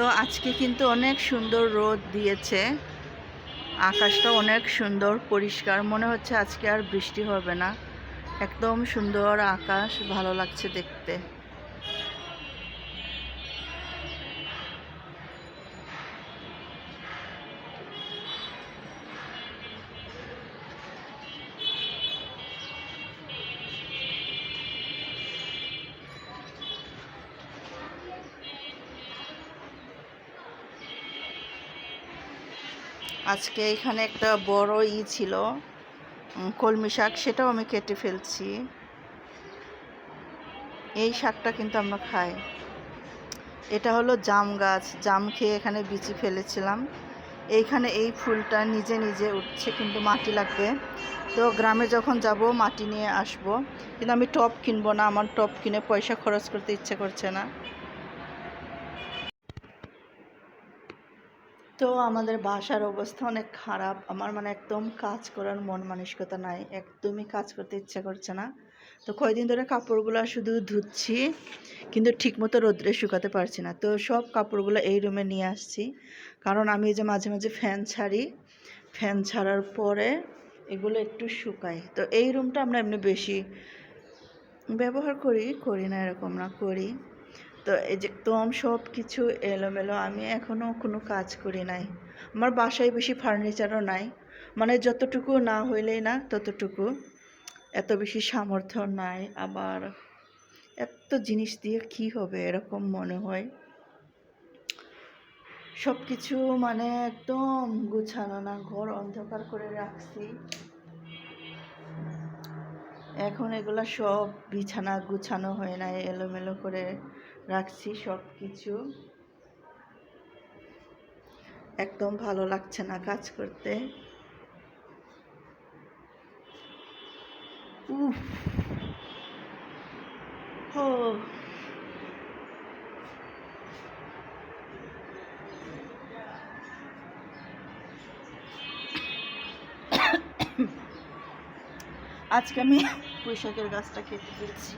তো আজকে কিন্তু অনেক সুন্দর রোদ দিয়েছে। আকাশটা অনেক সুন্দর, পরিষ্কার। মনে হচ্ছে আজকে আর বৃষ্টি হবে না। একদম সুন্দর আকাশ, ভালো লাগছে দেখতে। আজকে এখানে একটা বড় ই ছিল কলমি শাক, সেটাও আমি কেটে ফেলছি। এই শাকটা কিন্তু আমরা খাই। এটা হলো জাম গাছ, জাম খেয়ে এখানে বিচি ফেলেছিলাম। এইখানে এই ফুলটা নিজে নিজে উঠছে, কিন্তু মাটি লাগবে। তো গ্রামে যখন যাব, মাটি নিয়ে আসব। কিন্তু আমি টপ কিনবো না, আমার টপ কিনে পয়সা খরচ করতে ইচ্ছে করছে না। তো আমাদের বাসার অবস্থা অনেক খারাপ। আমার মানে একদম কাজ করার মন মানসিকতা নাই। একদমই কাজ করতে ইচ্ছা করছে না। তো কয়দিন ধরে কাপড়গুলো শুধু ধুচ্ছি, কিন্তু ঠিকমতো রোদ্রে শুকাতে পারছি না। তো সব কাপড়গুলো এই রুমে নিয়ে আসছি। কারণ আমি এই যে মাঝে মাঝে ফ্যান ছাড়ি, ফ্যান ছাড়ার পরে এগুলো একটু শুকাই। তো এই রুমটা আমরা এমনি বেশি ব্যবহার করি করি না এরকম না, করি। তো এই যে একদম সব কিছু এলোমেলো, আমি এখনও কোনো কাজ করি নাই। আমার বাসায় বেশি ফার্নিচারও নাই। মানে যতটুকু না হইলেই না, ততটুকু। এত বেশি সামর্থ্য নাই আবার এত জিনিস দিয়ে কি হবে এরকম মনে হয়? সব কিছু মানে একদম গুছানো না, ঘর অন্ধকার করে রাখছি। এখন এগুলো সব বিছানা গুছানো হয় না এলোমেলো করে। রাখছি সব কিছু একদম ভালো লাগছে না কাজ করতে। উফ। হো। আজকে আমি পুঁইশাকের গাছটা কেটে ফেলছি